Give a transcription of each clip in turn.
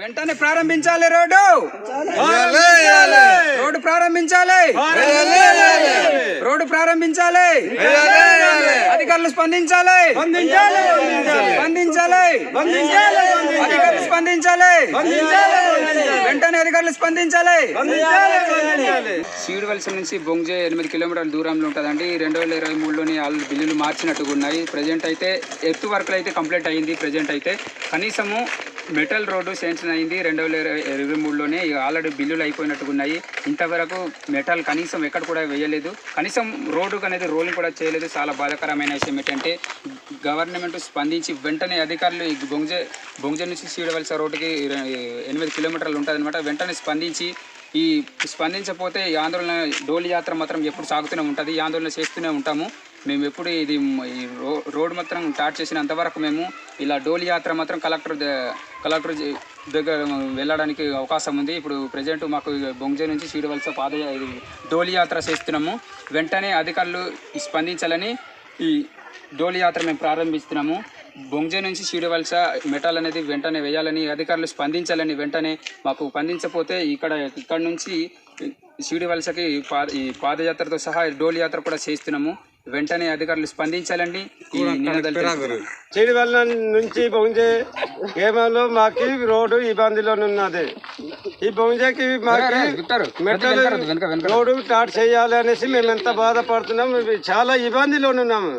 వెంటనే ప్రారంభించాలి road. Road ప్రారంభించాలి. రోడ్డు ప్రారంభించాలి. అధికారులు స్పందించాలి. స్పందించాలి. అధికారులు స్పందించాలి. వెంటనే అధికారులు స్పందించాలి. సీడువలస నుంచి బొంగ్జే ఎనిమిది కిలోమీటర్ల దూరంలో ఉంటుందండి. రెండు వేల ఇరవై మూడులోని వాళ్ళు బిల్లులు మార్చినట్టుగా ఉన్నాయి ప్రజెంట్ అయితే ఎత్తు వర్క్లు అయితే కంప్లీట్ అయ్యింది ప్రజెంట్ అయితే కనీసము మెటల్ రోడ్డు శాంక్షన్ అయింది. రెండు వేల ఇరవై ఇరవై మూడులోనే ఆల్రెడీ బిల్లులు అయిపోయినట్టుగా ఉన్నాయి ఇంతవరకు మెటల్ కనీసం ఎక్కడ కూడా వేయలేదు. కనీసం రోడ్డు అనేది రోలింగ్ కూడా చేయలేదు. చాలా బాధాకరమైన విషయం ఏంటంటే గవర్నమెంట్ స్పందించి వెంటనే అధికారులు ఈ బొంజ బొంగజే నుంచి సీడవలస రోడ్డుకి ఎనిమిది కిలోమీటర్లు ఉంటుందన్నమాట. వెంటనే స్పందించి ఈ స్పందించకపోతే ఈ ఆందోళన డోలి యాత్ర మాత్రం ఎప్పుడు సాగుతూనే ఉంటుంది. ఈ ఆందోళన చేస్తూనే ఉంటాము. మేము ఎప్పుడు ఇది ఈ రో రోడ్ మాత్రం స్టార్ట్ చేసినంత వరకు మేము ఇలా డోలి యాత్ర మాత్రం కలెక్టర్ కలెక్టర్ దగ్గర వెళ్ళడానికి అవకాశం ఉంది. ఇప్పుడు ప్రజెంట్ మాకు బొంగజే నుంచి సీడవలస పాద డోలి యాత్ర చేస్తున్నాము. వెంటనే అధికారులు స్పందించాలని ఈ డోలి యాత్ర మేము ప్రారంభిస్తున్నాము. బొంగజే నుంచి చీడవలస మెటల్ అనేది వెంటనే వేయాలని అధికారులు స్పందించాలని వెంటనే మాకు స్పందించకపోతే ఇక్కడ ఇక్కడ నుంచి చీడవలసకి పా ఈ పాదయాత్రతో సహా డోలి యాత్ర కూడా చేస్తున్నాము. వెంటనే అధికారులు స్పందించాలని ఈ నినాదాలు. చిడివల్ల నుంచి బొంజే గేమంలో మాకి రోడ్డు ఇబ్బందిలో ఉన్నది. ఈ బొంజేకి మాకి మెట్టలు. రోడ్డు స్టార్ట్ చేయాలి అనేసి మేము ఎంత బాధపడుతున్నాము? చాలా ఇబ్బందిలో ఉన్నాము.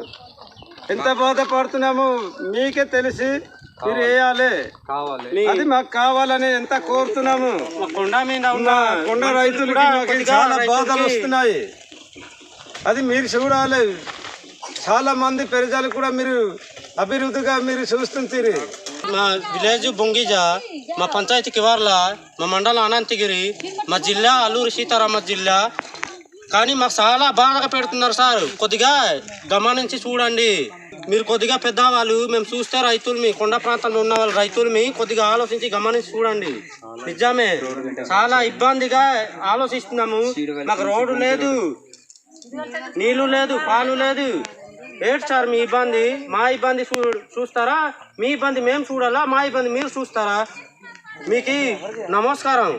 ఎంత బాధపడుతున్నాము మీకే తెలిసి మీరు వేయాలి. అది మాకు కావాలని ఎంత కోరుతున్నాము? కొండ మీద ఉన్న కొండ రైతులకి మాకు చాలా బాధలు వస్తున్నాయి. అది మీరు చూడాలి. చాలా మంది ప్రజలు కూడా మీరు అభివృద్ధిగా మీరు చూస్తుంటారు మా విలేజ్ బొంగిజా మా పంచాయతీ కివార్ల మా మండలం అనంతగిరి మా జిల్లా అల్లూరు సీతారామ జిల్లా. కానీ మాకు చాలా బాధగా పెడుతున్నారు సార్. కొద్దిగా గమనించి చూడండి. మీరు కొద్దిగా పెద్దవాళ్ళు మేము చూస్తే రైతులు మీ కొండ ప్రాంతంలో ఉన్న వాళ్ళు రైతులు మీ కొద్దిగా ఆలోచించి గమనించి చూడండి. నిజమే చాలా ఇబ్బందిగా ఆలోచిస్తున్నాము. మాకు రోడ్డు లేదు నీళ్ళు లేదు పాలు లేదు. ఏంటి సార్ మీ ఇబ్బంది? మా ఇబ్బంది చూ చూస్తారా? మీ ఇబ్బంది మేము చూడాలా? మా ఇబ్బంది మీరు చూస్తారా? మీకు నమస్కారం.